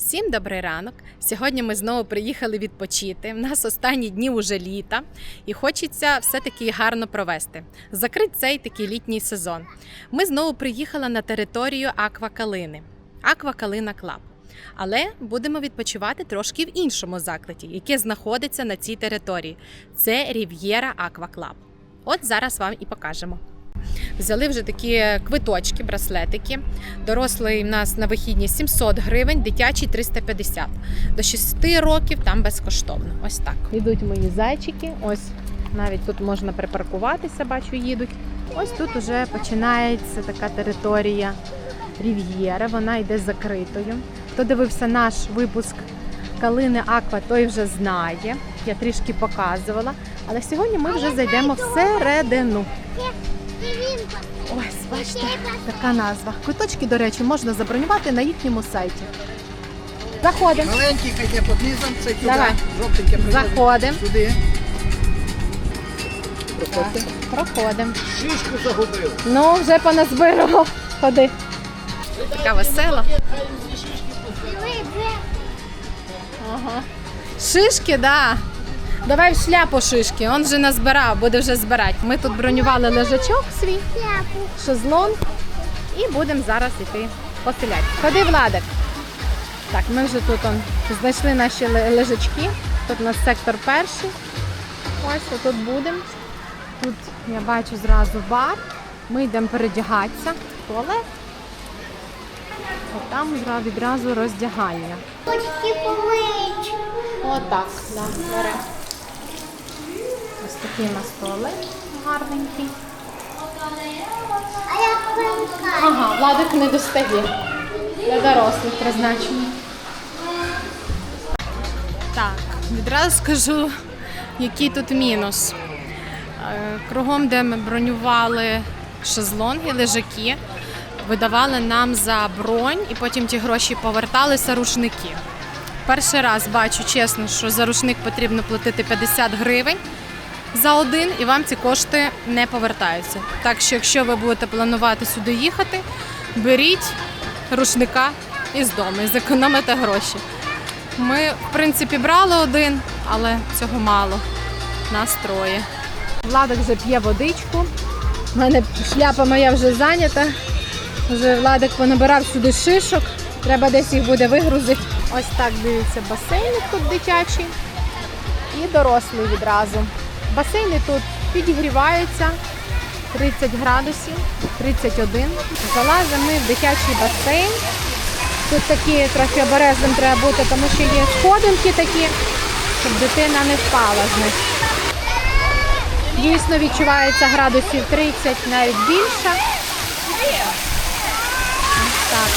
Всім добрий ранок. Сьогодні ми знову приїхали відпочити. У нас останні дні уже літа, і хочеться все-таки гарно провести. Закрити цей такий літній сезон. Ми знову приїхали на територію Аквакалини. Аквакалина Клаб. Але будемо відпочивати трошки в іншому закладі, яке знаходиться на цій території. Це Рів'єра Акваклаб. От зараз вам і покажемо. Взяли вже такі квиточки, браслетики. Дорослий в нас на вихідні 700 гривень, дитячий 350. До 6 років там безкоштовно. Ось так. Йдуть мої зайчики. Ось навіть тут можна припаркуватися, бачу, їдуть. Ось тут уже починається така територія Рів'єра. Вона йде закритою. Хто дивився наш випуск Калини Аква, той вже знає. Я трішки показувала. Але сьогодні ми вже зайдемо всередину. Ось, бачите, така назва. Квиточки, до речі, можна забронювати на їхньому сайті. Заходимо. Маленький йде під низом, це туди, Давай. жовтеньке приходить Заходимо. сюди. Проходьте. Проходимо. Шишку загубив. Ну, вже поназбирав. Ходи. Така весела. Ага. Шишки, да. Давай в шляпу шишки. Он вже назбирав, буде вже збирати. Ми тут бронювали лежачок свій, шезлонг, і будемо зараз йти поселяти. Ходи, Владик. Так, ми вже тут он, знайшли наші лежачки. Тут у нас сектор перший. Ось тут будемо. Тут я бачу зразу бар. Ми йдемо передягатися в туалет. А там відразу роздягання. Отак, да, бере. Ось такий у нас туалет гарненький. А я помикаю. Ага, Владик не достає. Для дорослих призначений. Так, відразу скажу, який тут мінус. Е, Кругом, де ми бронювали шезлонги, лежаки, видавали нам за бронь і потім ті гроші поверталися рушники. Перший раз бачу чесно, що за рушник потрібно платити 50 гривень за один, і вам ці кошти не повертаються. Так що, якщо ви будете планувати сюди їхати, беріть рушника із дому і зекономите гроші. Ми, в принципі, брали один, але цього мало. Нас троє. Владик вже п'є водичку. У мене шляпа моя вже зайнята. Вже Владик понабирав сюди шишок. Треба десь їх буде вигрузити. Ось так дивіться, басейник тут дитячий і дорослий відразу. Басейни тут підігріваються 30 градусів, 31. Залазимо ми в дитячий басейн. Тут такі трохи обережним треба бути, тому що є сходинки такі, щоб дитина не впала з них. Дійсно відчувається градусів 30, навіть більше. Так.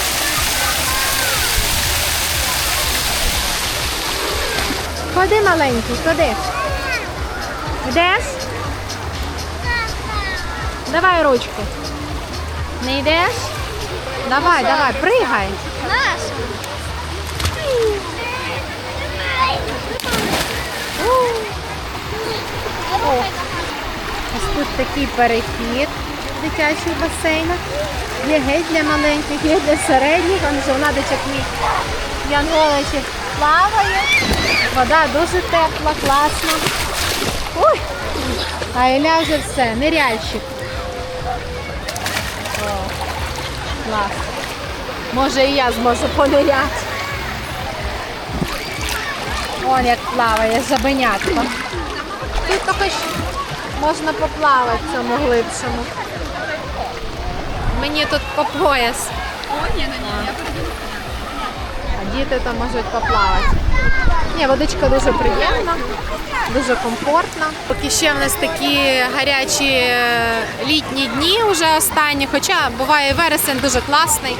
Ходи маленький, ходи. Йдеш? Давай ручку. Не йдеш? Давай, давай, пригай. Наша. Ось тут такий перехід дитячий басейнах. Є геть для маленьких, є для середніх. Он вже владичок мій Янголичик плаває. Вода дуже тепла, класна. Ой! А Ілля вже все, ниряльщик. О, клас. Може і я зможу пониряти. Он як плаває жабенятко. Тут хоч можна поплавати в цьому глибшому. Мені тут по пояс. А діти там можуть поплавати. Ні, водичка дуже приємна, дуже комфортна. Поки ще в нас такі гарячі е, літні дні вже останні, хоча буває вересень дуже класний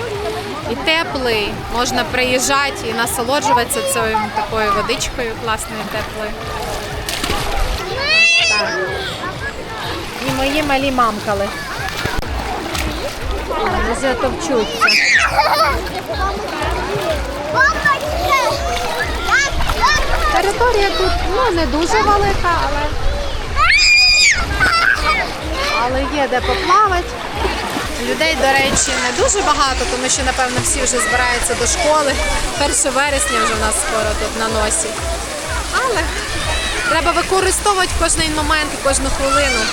і теплий. Можна приїжджати і насолоджуватися цією такою водичкою класною, теплою. Так. І мої малі мамкали. Вже товчуться. Територія тут ну, не дуже велика, але, але є де поплавати. Людей, до речі, не дуже багато, тому що, напевно, всі вже збираються до школи. 1 вересня вже в нас скоро тут на носі. Але треба використовувати кожний момент і кожну хвилину.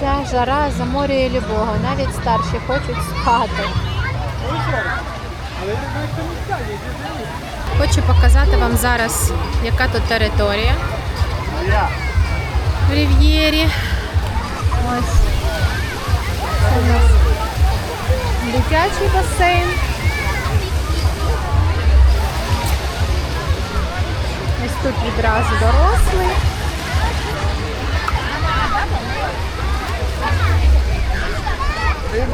Ця жара заморює любого, навіть старші хочуть спати. Хочу показати вам зараз, яка тут територія в Рів'єрі. Ось це у нас дитячий басейн. Ось тут відразу дорослий. Тут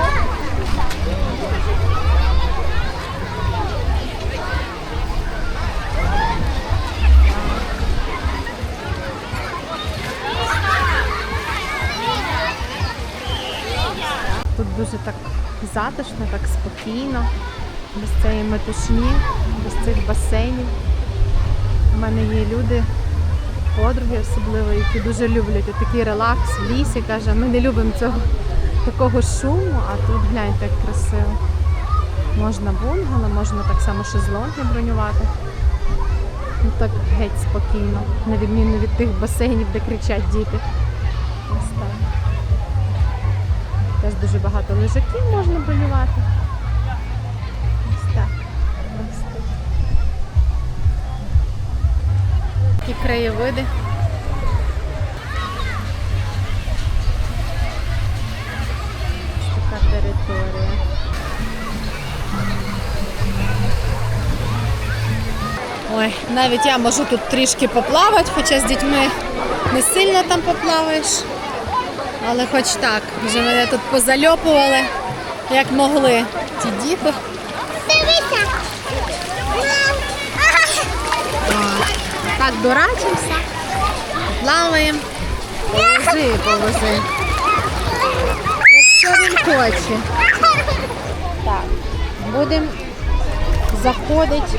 затишно, так спокійно, без цієї метушні, без цих басейнів. У мене є люди, подруги особливо, які дуже люблять такий релакс в лісі. Каже, ми не любимо цього такого шуму, а тут гляньте, як красиво. Можна бунгало, можна так само шезлонги бронювати. Ну так геть спокійно, на відміну від тих басейнів, де кричать діти. Дуже багато лежаків можна бронювати. Ось. Такі краєвиди. Така територія. Ой, навіть я можу тут трішки поплавати, хоча з дітьми не сильно там поплаваєш. Але хоч так, вже мене тут позальопували, як могли ті діти. Дивися. Так дурачимося, плаваємо. Повози, повози. Що він хоче? Так, будемо заходити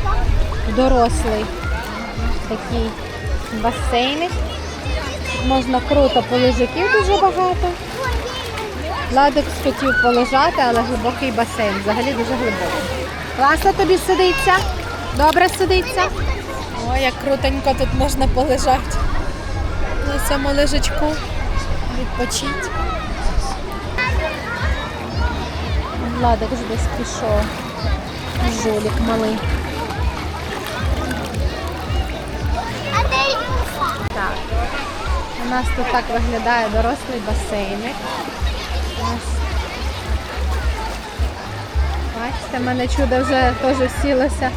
в дорослий такий басейник. Можна круто, полежаків дуже багато. Владик хотів полежати, але глибокий басейн. Взагалі дуже глибокий. Класно тобі сидиться? Добре сидиться? Ой, як крутенько тут можна полежати. На цьому лежачку відпочити. Владик десь пішов. Жулік малий. Так. У нас тут так виглядає дорослий басейник. Ось. Бачите, в мене чудо вже теж сілося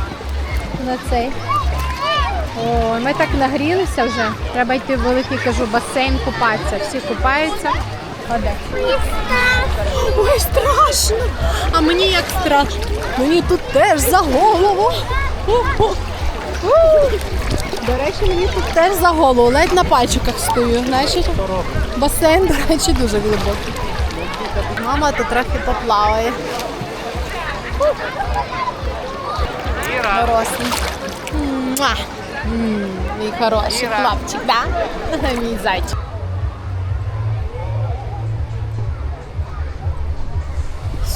на цей. О, ми так нагрілися вже. Треба йти в великий, кажу, басейн купатися. Всі купаються. Ой, страшно. А мені як страшно. Мені тут теж за голову. У. До речі, мені тут теж за голову, ледь на пальчиках стою. Значить, басейн, до речі, дуже глибокий. Мама тут трохи поплаває. Дорослий. Мій хороший хлопчик, да? Мій зайчик.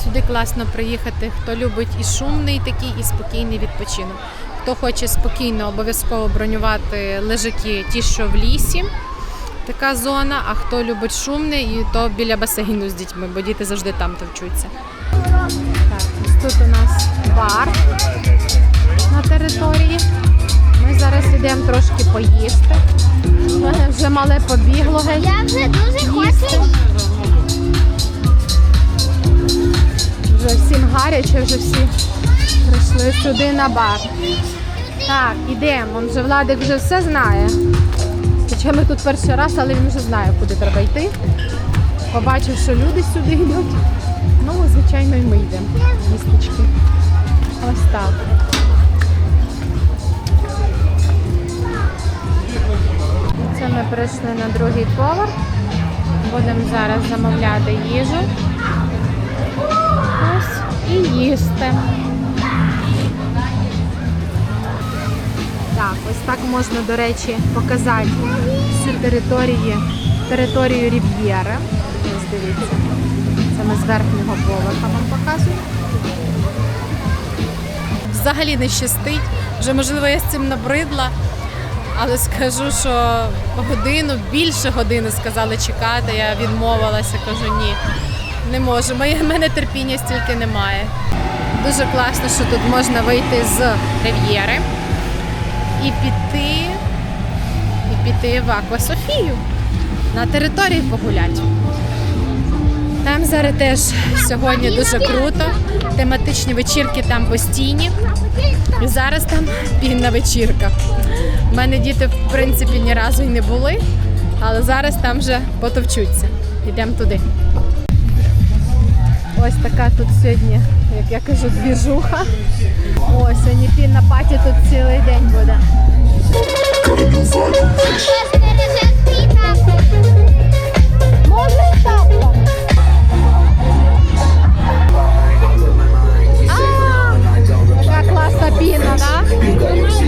Сюди класно приїхати, хто любить і шумний такий, і спокійний відпочинок. Хто хоче спокійно обов'язково бронювати лежаки, ті, що в лісі, така зона. А хто любить шумний, і то біля басейну з дітьми, бо діти завжди там товчуться. Так, ось тут у нас бар на території. Ми зараз йдемо трошки поїсти. Вже мале побігло геть. Я вже дуже хочу. Вже всім гаряче, вже всі прийшли сюди на бар. Так, ідемо. Вже Владик вже все знає. Хоча ми тут перший раз, але він вже знає, куди треба йти. Побачив, що люди сюди йдуть. Ну, звичайно, і ми йдемо. Містечки. Ось так. Це ми прийшли на другий поверх. Будемо зараз замовляти їжу. Ось і їсти. Так, ось так можна, до речі, показати всю територію, територію Рів'єри. Ось дивіться. з верхнього поверха вам показую. Взагалі не щастить. Вже можливо я з цим набридла, але скажу, що годину, більше години сказали чекати. Я відмовилася, кажу ні, не можу. Моє мене терпіння стільки немає. Дуже класно, що тут можна вийти з рив'єри і піти, і піти в Аква Софію на території погуляти. Там зараз теж сьогодні дуже круто. Тематичні вечірки там постійні. І зараз там пінна вечірка. У мене діти, в принципі, ні разу й не були, але зараз там вже потовчуться. Йдемо туди. Ось така тут сьогодні, як я кажу, двіжуха. О, сьогодні пінна паті тут цілий день буде. Можеш тапком? Яка класна піна, так? Як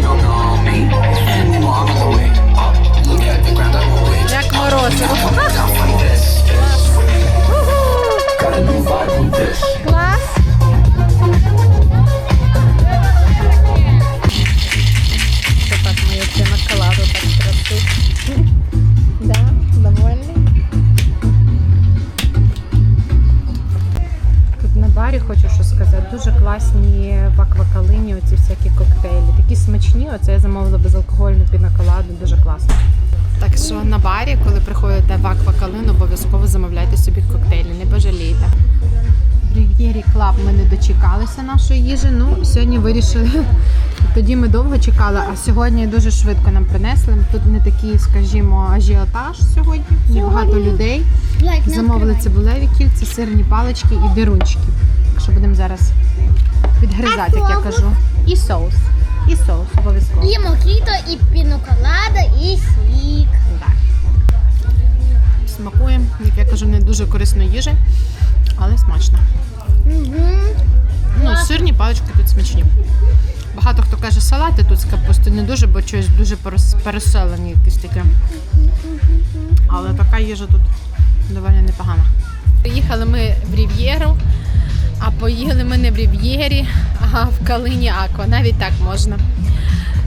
Я замовила безалкогольну пінаколаду, дуже класно. Так що на барі, коли приходите в аквакалин, обов'язково замовляйте собі коктейлі, не пожалійте. Рів'єрі Клаб ми не дочекалися нашої їжі. Ну, сьогодні вирішили. Тоді ми довго чекали, а сьогодні дуже швидко нам принесли. Тут не такий, скажімо, ажіотаж сьогодні. Небагато людей. Замовили цибулеві кільці, сирні палички і дирунчики. Так що будемо зараз підгризати, як я кажу. І соус. І соус обов'язково. І мохіто, і піноколада, і сік. Так. Смакує, як я кажу, не дуже корисно їжі, але смачно. Угу. Ну, сирні палички тут смачні. Багато хто каже, салати тут з капусти не дуже, бо щось дуже перес- переселені якісь таке. Але така їжа тут доволі непогана. Приїхали ми в а поїли ми не в Рів'єрі, а в Калині Аква. Навіть так можна.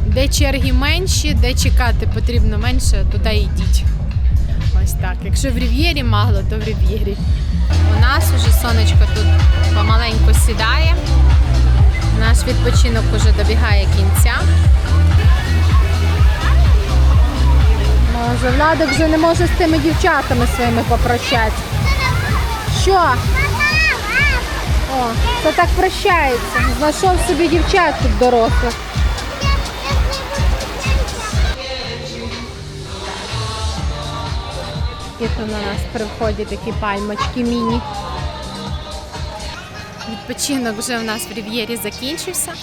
Де черги менші, де чекати потрібно менше, туди йдіть. Ось так. Якщо в Рів'єрі мало, то в Рів'єрі. У нас уже сонечко тут помаленьку сідає. Наш відпочинок уже добігає кінця. Може, Владик вже не може з тими дівчатами своїми попрощатися. Що? О, це так прощається. Знайшов собі дівчат тут дорослих. І тут на нас при вході такі пальмочки міні. Відпочинок вже в нас в Рів'єрі закінчився.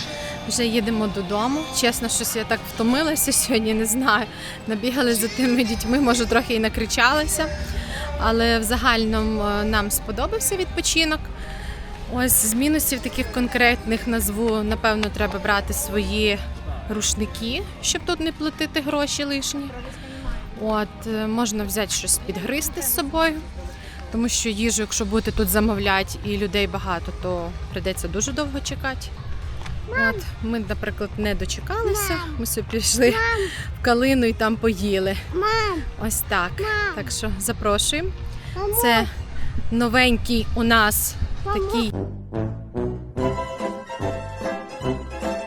Вже їдемо додому. Чесно, щось я так втомилася сьогодні, не знаю. Набігали за тими дітьми, може трохи і накричалася. Але в загальному е, нам сподобався відпочинок. Ось з мінусів таких конкретних назву, напевно, треба брати свої рушники, щоб тут не платити гроші лишні. От, е, можна взяти щось підгризти з собою, тому що їжу, якщо будете тут замовляти і людей багато, то прийдеться дуже довго чекати. От, ми, наприклад, не дочекалися. Ми собі пішли в калину і там поїли. Ось так. Так що запрошуємо. Це новенький у нас такий.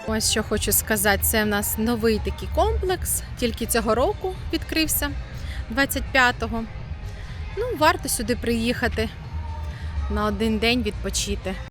Ось що хочу сказати, це в нас новий такий комплекс, тільки цього року відкрився 25-го. Ну, варто сюди приїхати на один день відпочити.